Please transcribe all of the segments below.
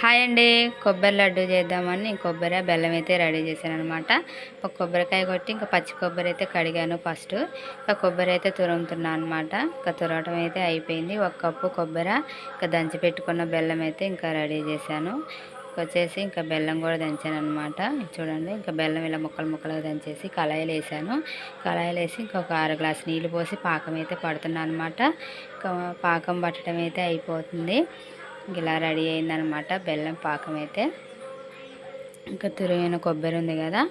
Hi అండి. కొబ్బరి లడ్డు చేద్దామని కొబ్బరి బెల్లం అయితే రెడీ చేశాను అనమాట ఒక కొబ్బరికాయ కొట్టి ఇంకా పచ్చి కొబ్బరి అయితే కడిగాను ఫస్ట్. ఇంకా కొబ్బరి అయితే తురుముతున్నాను అనమాట ఇంకా తురవటం అయితే అయిపోయింది. ఒక కప్పు కొబ్బరి ఇంకా దంచి పెట్టుకున్న బెల్లం అయితే ఇంకా రెడీ చేశాను. వచ్చేసి ఇంకా బెల్లం కూడా దంచాను అనమాట చూడండి ఇంకా బెల్లం ఇలా ముక్కలు ముక్కలుగా దంచేసి కళాయిలు వేసాను కళాయిలు వేసి ఇంకొక ఆరు గ్లాస్ నీళ్ళు పోసి పాకం అయితే పడుతున్నాను అనమాట ఇంకా పాకం పట్టడం అయితే అయిపోతుంది. ఇలా రెడీ అయిందనమాట బెల్లం పాకం అయితే. ఇంకా తురిగిన కొబ్బరి ఉంది కదా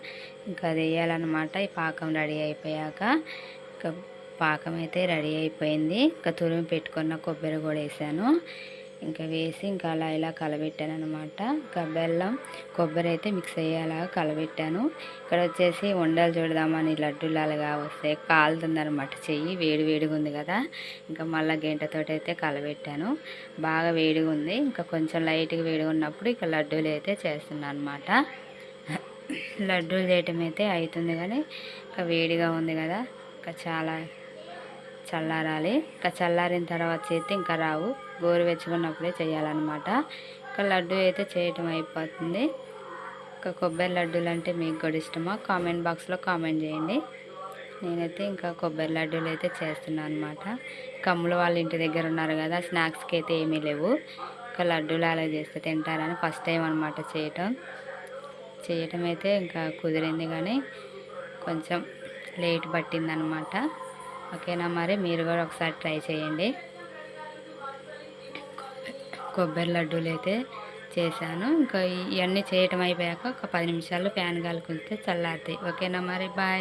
ఇంకా అది వేయాలన్నమాట. ఈ పాకం రెడీ అయిపోయాక ఇంకా పాకం అయితే రెడీ అయిపోయింది. ఇంకా తురిమి పెట్టుకున్న కొబ్బరి కూడా వేసాను. ఇంకా వేసి ఇంకా అలా ఇలా కలబెట్టాను అనమాట ఇంకా బెల్లం కొబ్బరి అయితే మిక్స్ అయ్యేలాగా కలబెట్టాను. ఇక్కడ వచ్చేసి ఉండలు చూడదామని లడ్డూలాగా వస్తే కాలుతుంది అనమాట చెయ్యి వేడి వేడిగా ఉంది కదా. ఇంకా మళ్ళీ గంటతోటి అయితే కలబెట్టాను. బాగా వేడిగా ఉంది. ఇంకా కొంచెం లైట్గా వేడిగా ఉన్నప్పుడు ఇక లడ్డూలు అయితే చేస్తున్నాను అనమాట లడ్డూలు చేయటం అయితే అవుతుంది కానీ ఇంకా వేడిగా ఉంది కదా. ఇంకా చాలా చల్లారాలి. ఇంకా చల్లారిన తర్వాత చేస్తే ఇంకా రావు. గోరువెచ్చుకున్నప్పుడే చేయాలన్నమాట. ఇంకా లడ్డు అయితే చేయటం అయిపోతుంది. ఇంకా కొబ్బరి లడ్డూలు అంటే మీకు కూడా ఇష్టమా? కామెంట్ బాక్స్లో కామెంట్ చేయండి. నేనైతే ఇంకా కొబ్బరి లడ్డూలు అయితే చేస్తున్నాను అనమాట కమ్ములు వాళ్ళ ఇంటి దగ్గర ఉన్నారు కదా స్నాక్స్కి అయితే ఏమీ లేవు. ఇంకా లడ్డూలు అలా చేస్తే తింటారని ఫస్ట్ టైం అనమాట చేయటం. చేయటం అయితే ఇంకా కుదిరింది కానీ కొంచెం లేట్ పట్టిందనమాట ఓకేనా? మరి మీరు కూడా ఒకసారి ట్రై చేయండి. కొబ్బరి లడ్డూలు అయితే చేశాను. ఇంకా ఇవన్నీ చేయటం అయిపోయాక ఒక పది నిమిషాలు ఫ్యాన్ గాలి చల్లారుతాయి. ఓకేనా? మరి బాయ్.